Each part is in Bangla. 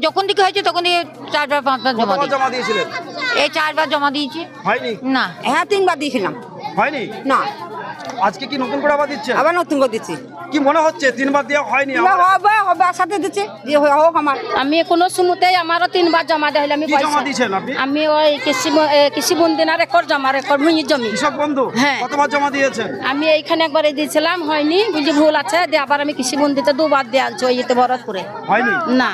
যখন দিকে হয়েছে তখন দিয়ে চারবার পাঁচবার জমা কতবার জমা দিয়েছিলেন? এই চারবার জমা দিয়েছি। হয়নি? না। হ্যাঁ তিনবার দিয়েছিলাম। হয়নি? না। আজকে কি নতুন করে আবার দিচ্ছেন আবার নতুন করে দিচ্ছি। কি মনে হচ্ছে? তিনবার দেওয়া হয়নি হবে হবে একসাথে দিচ্ছি। যে হোক আমার। আমি কোনো সুমুতেই আমারও তিনবার জমা দেয় আমি জমা দিয়েছেন আপনি? আমি ওই কৃষি কৃষি বন্দিনার একর জমা রেকর্ড ভূমির জমি। কৃষক বন্ধু? হ্যাঁ। কতবার জমা দিয়েছেন? আমি এইখানে একবারে দিয়েছিলাম হয়নি বুঝি ভুল আছে দিয়ে আবার আমি কৃষি বন্দিতে দুবার দেওয়া আছে ওই ইতে ভরতপুরে। হয়নি? না।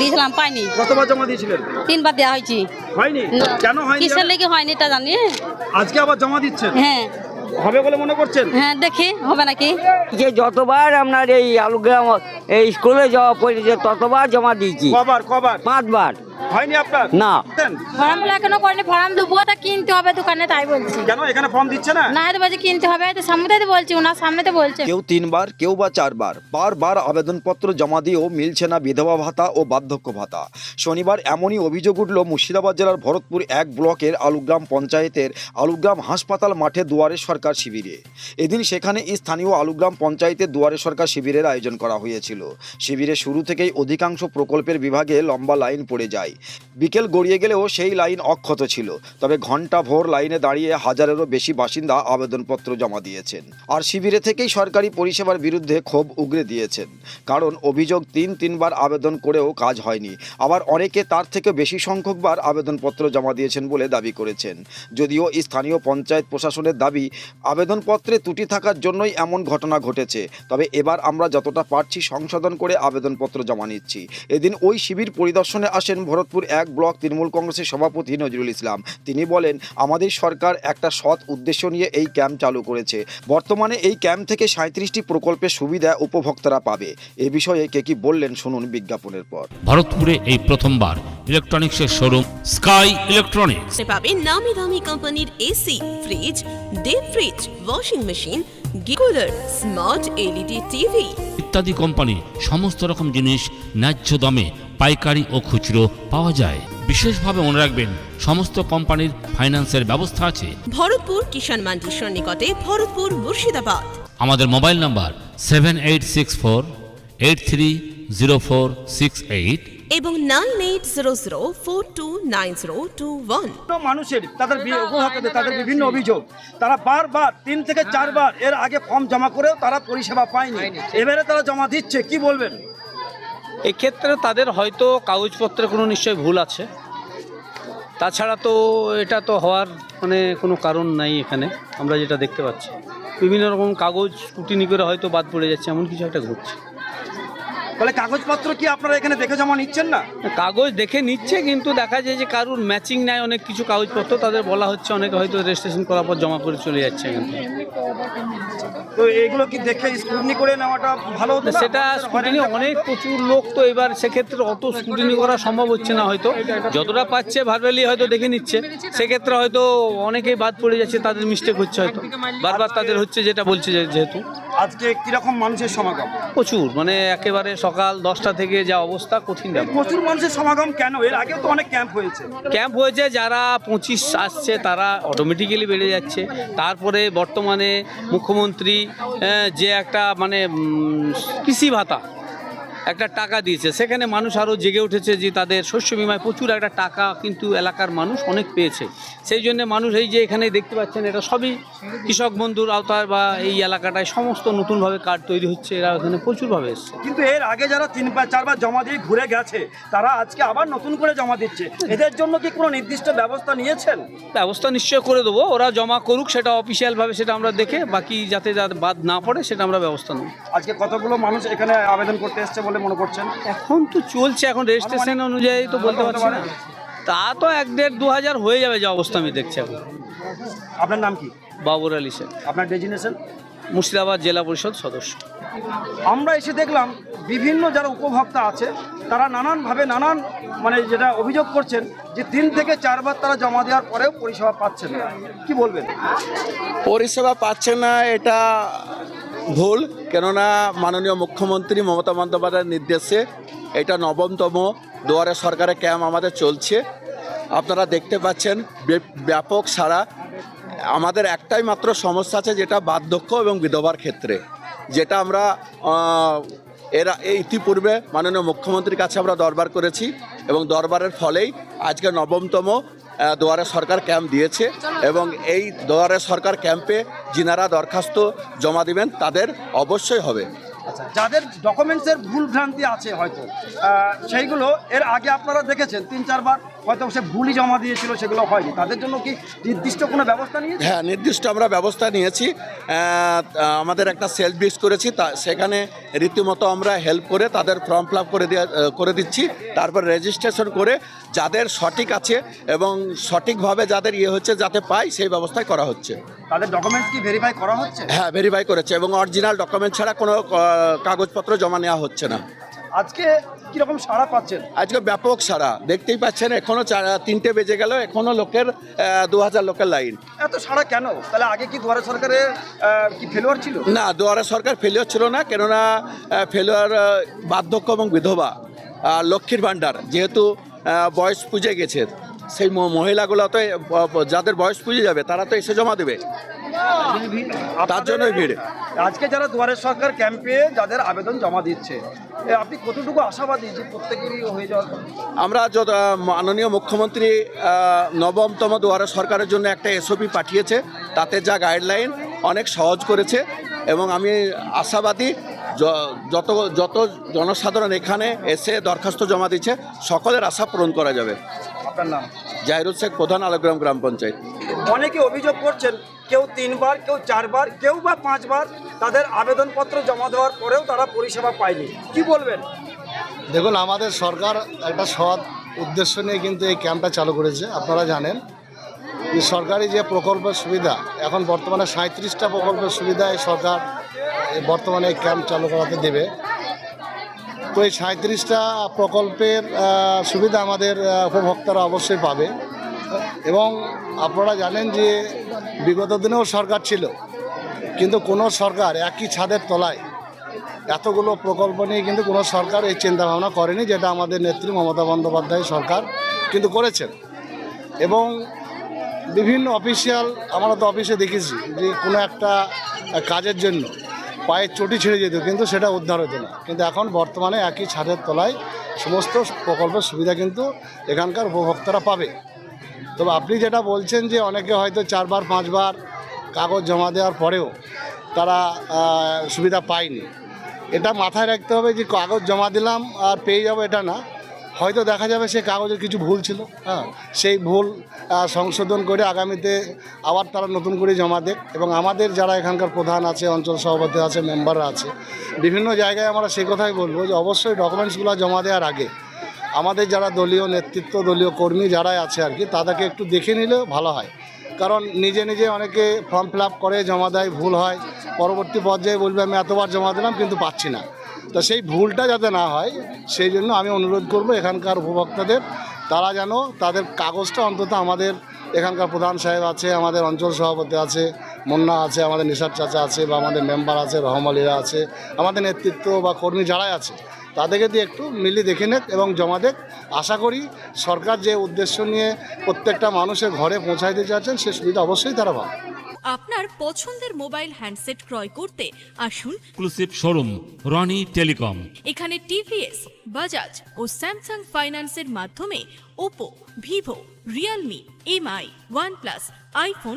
দিয়েছিলাম পাইনি। কতবার জমা দিয়েছিলেন? তিনবার দেওয়া হয়েছি। হয়নি? কেন হয়নি কিসের লেগে হয়নি তা জানি। আজকে আবার জমা দিচ্ছেন? হ্যাঁ। হবে বলে মনে করছেন? হ্যাঁ দেখি হবে নাকি? যে যতবার আপনার এই আলুগ্রাম এই স্কুলে যাওয়া পড়েছে ততবার জমা দিয়েছি। কবার কবার? পাঁচবার। হয়নি আপনার? না। ফর্মগুলো এখনও করেনি ফর্ম দেবো তা কিনতে হবে দোকানে তাই বলছি। কেন? এখানে ফর্ম দিচ্ছে না? না তো বলছি কিনতে হবে তো সামনে তো বলছি ওনার সামনে তো বলছে। কেউ তিনবার কেউ বা চারবার বারবার আবেদনপত্র জমা দিয়েও মিলছে না বিধবা ভাতা ও বার্ধক্য ভাতা। শনিবার এমনই অভিযোগ উঠল মুর্শিদাবাদ জেলার ভরতপুর এক ব্লকের আলুগ্রাম পঞ্চায়েতের আলুগ্রাম হাসপাতাল মাঠে দুয়ারে সরকার শিবিরে। এদিন সেখানে স্থানীয় আলুগ্রাম পঞ্চায়েতের দুয়ারে সরকার শিবিরের আয়োজন করা হয়েছিল। শিবিরে শুরু থেকেই অধিকাংশ প্রকল্পের বিভাগে লম্বা লাইন পড়ে যায়। বিকেল গড়িয়ে গেলেও সেই লাইন অক্ষত ছিল। তবে ঘণ্টা ভোর লাইনে দাঁড়িয়ে হাজারেরও বেশি বাসিন্দা আবেদনপত্র জমা দিয়েছেন। আর শিবিরে থেকেই সরকারি পরিষেবার বিরুদ্ধে ক্ষোভ উগরে দিয়েছেন। কারণ অভিযোগ তিন তিনবার আবেদন করেও কাজ হয়নি। আবার অনেকে তার থেকে বেশি সংখ্যকবার আবেদনপত্র জমা দিয়েছেন বলে দাবি করেছেন। যদিও স্থানীয় পঞ্চায়েত প্রশাসনের দাবি, আবেদনপত্রে ত্রুটি থাকার জন্যই এমন ঘটনা ঘটেছে। তবে এবার আমরা যতটা পারছি সংশোধন করে আবেদনপত্র জমা নিচ্ছি। এদিন ওই শিবির পরিদর্শনে আসেন ভরতপুর এক ব্লক তৃণমূল কংগ্রেসের সভাপতি নজরুল ইসলাম। তিনি বলেন আমাদের সরকার একটা সৎ উদ্দেশ্য নিয়ে এই ক্যাম্প চালু করেছে। বর্তমানে এই ক্যাম্প থেকে সাঁত্রিশটি প্রকল্পের সুবিধা উপভোক্তারা পাবে। এ বিষয়ে কে কি বললেন শুনুন বিজ্ঞাপনের পর। ভরতপুরে এই প্রথমবার ইলেকট্রনিক্সের শোরুম স্কাই ইলেকট্রনিক্স। পাবেন নামি দামি কোম্পানির AC fridge deep fridge washing machine গিকুলার smart LED TV. ইত্যাদি কোম্পানি সমস্ত রকম জিনিস ন্যায্য দামে পাইকারি ও খুচরো পাওয়া যায়। বিশেষভাবে মনে রাখবেন সমস্ত কোম্পানির ফাইন্যান্সের ব্যবস্থা আছে। ভরতপুর কিষাণ মান্ডির সন্নিকটে ভরতপুর মুর্শিদাবাদ। আমাদের mobile number seven eight six four eight three zero four six eight এবং nine eight zero zero four two nine zero two one. মানুষের তাদের উপভোক্তাদের তাদের বিভিন্ন অভিযোগ। তারা বারবার তিন থেকে চারবার এর আগে ফর্ম জমা করেও তারা পরিষেবা পায়নি। এবারে তারা জমা দিচ্ছে কি বলবেন? এক্ষেত্রে তাদের হয়তো কাগজপত্রে কোনো নিশ্চয় ভুল আছে। তাছাড়া তো এটা তো হওয়ার মানে কোনো কারণ নাই এখানে আমরা যেটা দেখতে পাচ্ছি। বিভিন্ন রকম কাগজ স্কুটিনি করে হয়তো বাদ পড়ে যাচ্ছে এমন কিছু একটা ঘটছে। তাহলে কাগজপত্র কি আপনারা এখানে দেখে জমা নিচ্ছেন না? কাগজ দেখে নিচ্ছে কিন্তু দেখা যায় যে কারুর ম্যাচিং নেয় অনেক কিছু কাগজপত্র তাদের বলা হচ্ছে অনেকে হয়তো রেজিস্ট্রেশন করার পর জমা করে চলে যাচ্ছে তো এগুলো কি দেখে স্ক্রুটনি করে নেওয়াটা ভালো হতো সেটা স্কুটিনি অনেক প্রচুর লোক তো এবার সেক্ষেত্রে অত স্কুটিনি করা সম্ভব হচ্ছে না হয়তো। যতটা পাচ্ছে ভার্বালি হয়তো দেখে নিচ্ছে সেক্ষেত্রে হয়তো অনেকেই বাদ পড়ে যাচ্ছে তাদের মিস্টেক হচ্ছে হয়তো। বারবার তাদের হচ্ছে যেটা বলছে যে- যেহেতু। আজকে কীরকম মানুষের সমাগম? প্রচুর মানে একেবারে সকাল দশটা থেকে যা অবস্থা কঠিন প্রচুর মানুষের সমাগম কেন? এর আগেও তো অনেক ক্যাম্প হয়েছে। ক্যাম্প হয়েছে যারা পঁচিশ আসছে তারা অটোমেটিক্যালি বেড়ে যাচ্ছে। তারপরে বর্তমানে মুখ্যমন্ত্রী যে একটা মানে কৃষি ভাতা একটা টাকা দিয়েছে। সেখানে মানুষ আরও জেগে উঠেছে যে তাদের শস্য বিমায় প্রচুর একটা টাকা কিন্তু এলাকার মানুষ অনেক পেয়েছে। সেই জন্য মানুষ এই যে এখানে দেখতে পাচ্ছেন এটা সবই কৃষক বন্ধুর আওতায় বা এই এলাকাটায় সমস্ত নতুনভাবে কার্ড তৈরি হচ্ছে এরা এখানে প্রচুরভাবে এসছে। কিন্তু এর আগে যারা তিনবার চারবার জমা দিয়ে ঘুরে গেছে তারা আজকে আবার নতুন করে জমা দিচ্ছে। এদের জন্য কি কোনো নির্দিষ্ট ব্যবস্থা নিয়েছেন? ব্যবস্থা নিশ্চয় করে দেবো ওরা জমা করুক সেটা অফিসিয়ালভাবে সেটা আমরা দেখে বাকি যাতে যাতে বাদ না পড়ে সেটা আমরা ব্যবস্থা নেব। আজকে কতগুলো মানুষ এখানে আবেদন করতে এসছে বলে মনে করছেন? এখন তো চলছে এখন রেজিস্ট্রেশন অনুযায়ী তো বলতে পারছি না। তা তো এক দেড় দু হাজার হয়ে যাবে যে অবস্থা আমি দেখছি এখন। আপনার নাম কি? বাবুর আলী শেখ আপনার ডেজিনেশন মুর্শিদাবাদ জেলা পরিষদ সদস্য। আমরা এসে দেখলাম বিভিন্ন যারা উপভোক্তা আছে তারা নানানভাবে নানান মানে যেটা অভিযোগ করছেন যে তিন থেকে চারবার তারা জমা দেওয়ার পরেও পরিষেবা পাচ্ছেন না। কি বলবেন? পরিষেবা পাচ্ছে না এটা ভুল। কেননা মাননীয় মুখ্যমন্ত্রী মমতা বন্দ্যোপাধ্যায়ের নির্দেশে এটা নবমতম দুয়ারে সরকারের ক্যাম্প আমাদের চলছে। আপনারা দেখতে পাচ্ছেন ব্যাপক সারা আমাদের একটাই মাত্র সমস্যা আছে যেটা বার্ধক্য এবং বিধবার ক্ষেত্রে। যেটা আমরা এরা, এই ইতিপূর্বে মাননীয় মুখ্যমন্ত্রীর কাছে আমরা দরবার করেছি এবং দরবারের ফলেই আজকে নবমতম দুয়ারে সরকার ক্যাম্প দিয়েছে এবং এই দুয়ারে সরকার ক্যাম্পে যিনারা দরখাস্ত জমা দিবেন, তাদের অবশ্যই হবে। আচ্ছা যাদের ডকুমেন্টসের ভুল ভ্রান্তি আছে হয়তো সেইগুলো এর আগে আপনারা দেখেছেন, তিন, চারবার হয়তো সে ভুলই জমা দিয়েছিল সেগুলো হয়নি। তাদের জন্য কি নির্দিষ্ট কোনো ব্যবস্থা নিয়েছে? হ্যাঁ নির্দিষ্ট আমরা ব্যবস্থা নিয়েছি। আমাদের একটা সেলফ ডিস করেছি তা সেখানে রীতিমতো আমরা হেল্প করে তাদের ফর্ম ফিল করে দেওয়া করে দিচ্ছি। তারপর রেজিস্ট্রেশন করে যাদের সঠিক আছে এবং সঠিকভাবে যাদের ইয়ে হচ্ছে যাতে পাই সেই ব্যবস্থাই করা হচ্ছে। তাদের ডকুমেন্টস কি ভেরিফাই করা হচ্ছে? হ্যাঁ ভেরিফাই করেছে এবং অরিজিনাল ডকুমেন্ট ছাড়া কোনো কাগজপত্র জমা নেওয়া হচ্ছে না। আজকে কীরকম সাড়া পাচ্ছেন? আজকে ব্যাপক সারা দেখতেই পাচ্ছেন এখনও তিনটে বেজে গেল এখনও লোকের দু হাজার লোকের লাইন। এত সাড়া কেন? তাহলে আগে কি দুয়ারে সরকারের আহ, কি ফেলোয়ার ছিল? না দুয়ারে সরকার ফেলিওর ছিল না কেননা ফেলোয়ার বার্ধক্য এবং বিধবা লক্ষ্মীর ভাণ্ডার যেহেতু বয়স পুজে গেছে। সেই মহিলাগুলো তো যাদের বয়স পুজে যাবে তারা তো এসে জমা দেবে। তার জন্যই ভিড়। আজকে যারা দুয়ারে সরকার ক্যাম্পে যাদের আবেদন জমা দিচ্ছে আপনি কতটুকু আশাবাদী যে প্রত্যেকেরই হয়ে যাওয়ার আমরা যত মাননীয় মুখ্যমন্ত্রী নবমতম দুয়ারে সরকারের জন্য একটা এসওপি পাঠিয়েছে তাতে যা গাইডলাইন অনেক সহজ করেছে এবং আমি আশাবাদী যত যত জনসাধারণ এখানে এসে দরখাস্ত জমা দিচ্ছে সকলের আশা পূরণ করা যাবে। আপনার নাম? জাহিরুল শেখ প্রধান আলোগ্রাম গ্রাম পঞ্চায়েত। অনেকে অভিযোগ করছেন কেউ তিনবার, কেউ চারবার, কেউ বা পাঁচবার তাদের আবেদনপত্র জমা দেওয়ার পরেও তারা পরিষেবা পায়নি। কি বলবেন? দেখুন, আমাদের সরকার একটা সৎ উদ্দেশ্য নিয়ে কিন্তু এই ক্যাম্পটা চালু করেছে, আপনারা জানেন। যে সরকারি যে প্রকল্পের সুবিধা, এখন বর্তমানে সাঁত্রিশটা প্রকল্পের সুবিধা এই সরকার বর্তমানে এই ক্যাম্প চালু করাতে দেবে। তো এই সাঁত্রিশটা প্রকল্পের সুবিধা আমাদের উপভোক্তারা অবশ্যই পাবে। এবং আপনারা জানেন যে বিগত দিনেও সরকার ছিল, কিন্তু কোনো সরকার একই ছাদের তলায় এতগুলো প্রকল্প নিয়ে কিন্তু কোনো সরকার এই চিন্তা ভাবনা করেনি যেটা আমাদের নেত্রী মমতা বন্দ্যোপাধ্যায় সরকার কিন্তু করেছেন। এবং বিভিন্ন অফিসিয়াল, আমরা তো অফিসে দেখেছি যে কোনো একটা কাজের জন্য পায়ের চটি ছেড়ে যেত, কিন্তু সেটা উদ্ধার হতো না। কিন্তু এখন বর্তমানে একই ছাদের তলায় সমস্ত প্রকল্পের সুবিধা কিন্তু এখানকার উপভোক্তারা পাবে। তবে আপনি যেটা বলছেন যে অনেকে হয়তো চারবার, পাঁচবার কাগজ জমা দেওয়ার পরেও তারা সুবিধা পায়নি। এটা মাথায় রাখতে হবে যে কাগজ জমা দিলাম আর পেয়ে যাব এটা না। হয়তো দেখা যাবে সে কাগজের কিছু ভুল ছিল হ্যাঁ? সেই ভুল সংশোধন করে আগামীতে আবার তারা নতুন করে জমা দেয় এবং আমাদের যারা এখানকার প্রধান আছে, অঞ্চল সভাপতি আছে, মেম্বাররা আছে, বিভিন্ন জায়গায় আমরা সেই কথাই বলব যে অবশ্যই ডকুমেন্টসগুলো জমা দেওয়ার আগে আমাদের যারা দলীয় নেতৃত্ব, দলীয় কর্মী যারাই আছে আর কি, তাদেরকে একটু দেখে নিলে ভালো হয়। কারণ নিজে নিজে অনেকে ফর্ম ফিল করে, জমা দেয়, ভুল হয়। পরবর্তী পর্যায়ে বলবে, আমি এতবার জমা দিলাম, কিন্তু পাচ্ছি না। তো সেই ভুলটা যাতে না হয়, সেই জন্য আমি অনুরোধ করব এখানকার উপভোক্তাদের, তারা যেন তাদের কাগজটা অন্তত আমাদের এখানকার প্রধান সাহেব আছে, আমাদের অঞ্চল সভাপতি আছে, মুন্না আছে, আমাদের নিশার চাচা আছে, বা আমাদের মেম্বার আছে রহমালিরা আছে, আমাদের নেতৃত্ব বা কর্মী যারাই আছে তাদেরকে দিয়ে একটু মিলি দেখে নেক এবং জমা দেখ আশা করি সরকার যে উদ্দেশ্য নিয়ে প্রত্যেকটা মানুষের ঘরে পৌঁছাইতে চাচ্ছেন সে সুবিধা অবশ্যই তারা পাবে। আপনার পছন্দের মোবাইল হ্যান্ডসেট ক্রয় করতে আসুন। এক্সক্লুসিভ শোরুম রনি টেলিকম এখানে টিভিএস বাজাজ ও স্যামসাং ফাইন্যান্সের মাধ্যমে Oppo Vivo Realme Mi OnePlus iPhone